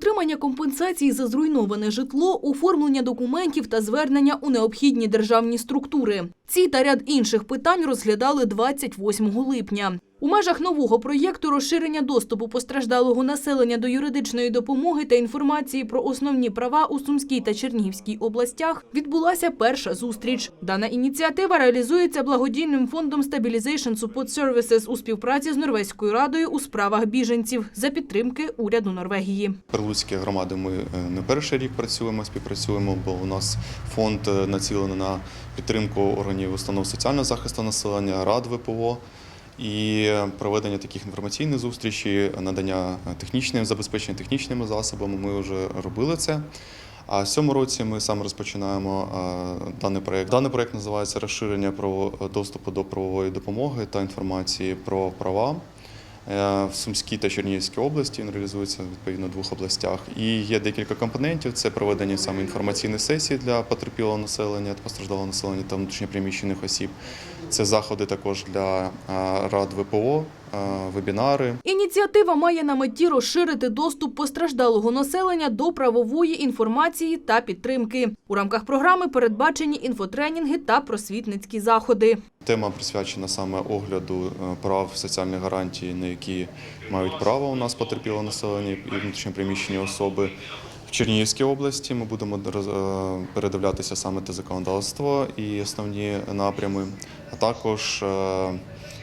отримання компенсації за зруйноване житло, оформлення документів та звернення у необхідні державні структури. Ці та ряд інших питань розглядали 28 липня. У межах нового проєкту розширення доступу постраждалого населення до юридичної допомоги та інформації про основні права у Сумській та Чернігівській областях відбулася перша зустріч. Дана ініціатива реалізується благодійним фондом Stabilization Support Services у співпраці з Норвезькою радою у справах біженців за підтримки уряду Норвегії. Прилуцькі громади ми е, не перший рік працюємо, співпрацюємо, бо у нас фонд е, націлений на підтримку органів установ соціального захисту населення, рад ВПО і проведення таких інформаційних зустрічей, надання технічним забезпечення технічними засобами. Ми вже робили це. А в цьому році ми саме розпочинаємо е, даний проект. Даний проект називається розширення право- доступу до правової допомоги та інформації про права. Е, В Сумській та Чернігівській області він реалізується відповідно в двох областях. І є декілька компонентів: це проведення саме інформаційних сесій для потерпілого населення, постраждалого населення та внутрішньопереміщених осіб. Це заходи також для е, рад ВПО, е, вебінари. Ініціатива має на меті розширити доступ постраждалого населення до правової інформації та підтримки. У рамках програми передбачені інфотренінги та просвітницькі заходи. Тема присвячена саме огляду е, прав соціальних гарантій, на які мають право у нас потерпіле населення і внутрішньопереміщені особи. В Чернігівській області ми будемо е, передивлятися саме те законодавство і основні напрями, а також е,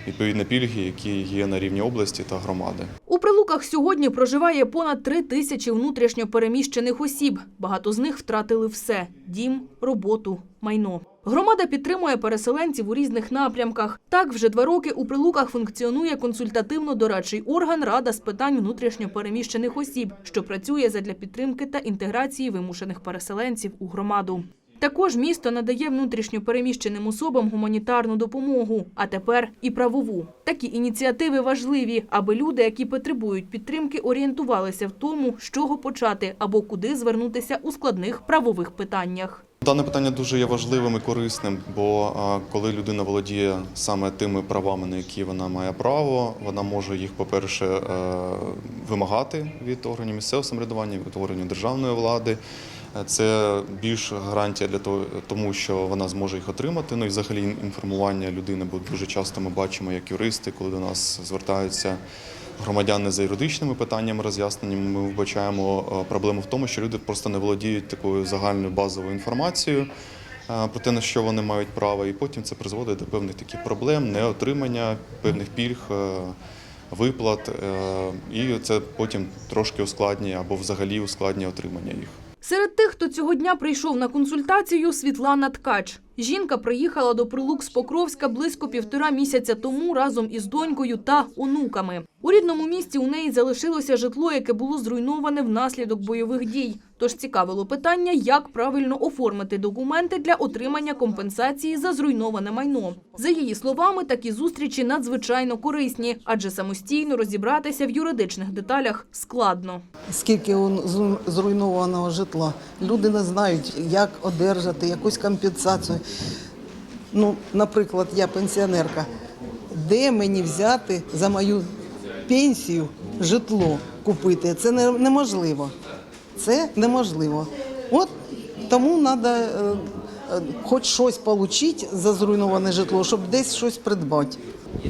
відповідні пільги, які є на рівні області та громади. У Прилуках сьогодні проживає понад три тисячі внутрішньо переміщених осіб. Багато з них втратили все – дім, роботу, майно. Громада підтримує переселенців у різних напрямках. Так, вже два роки у Прилуках функціонує консультативно-дорадчий орган Рада з питань внутрішньо переміщених осіб, що працює задля підтримки та інтеграції вимушених переселенців у громаду. Також місто надає внутрішньо переміщеним особам гуманітарну допомогу, а тепер і правову. Такі ініціативи важливі, аби люди, які потребують підтримки, орієнтувалися в тому, з чого почати або куди звернутися у складних правових питаннях. Дане питання дуже є важливим і корисним, бо коли людина володіє саме тими правами, на які вона має право, вона може їх, по-перше, е, вимагати від органів місцевого самоврядування, від органів державної влади. Е, Це більш гарантія для того, тому що вона зможе їх отримати. Ну і взагалі інформування людини, бо дуже часто ми бачимо, як юристи, коли до нас звертаються громадяни за юридичними питаннями, роз'ясненнями, ми вбачаємо е, проблему в тому, що люди просто не володіють такою загальною базовою інформацією е, про те, на що вони мають право, і потім це призводить до певних таких проблем, неотримання певних пільг. е, Виплат, і це потім трошки ускладнює або взагалі ускладнює отримання їх. Серед тих, хто цього дня прийшов на консультацію, Світлана Ткач. Жінка приїхала до Прилук з Покровська близько півтора місяця тому разом із донькою та онуками. У рідному місті у неї залишилося житло, яке було зруйноване внаслідок бойових дій. Тож цікавило питання, як правильно оформити документи для отримання компенсації за зруйноване майно. За її словами, такі зустрічі надзвичайно корисні, адже самостійно розібратися в юридичних деталях складно. Скільки зруйнованого житла. Люди не знають, як одержати якусь компенсацію. Ну, наприклад, я пенсіонерка. Де мені взяти за мою пенсію житло купити? Це не- неможливо. Це неможливо. От тому треба хоч щось отримати за зруйноване житло, щоб десь щось придбати.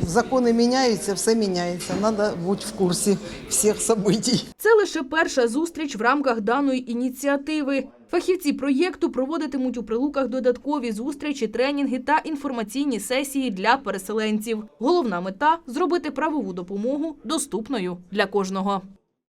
Закони міняються, все міняється. Треба бути в курсі всіх событий. Це лише перша зустріч в рамках даної ініціативи. Фахівці проєкту проводитимуть у прилуках додаткові зустрічі, тренінги та інформаційні сесії для переселенців. Головна мета зробити правову допомогу доступною для кожного.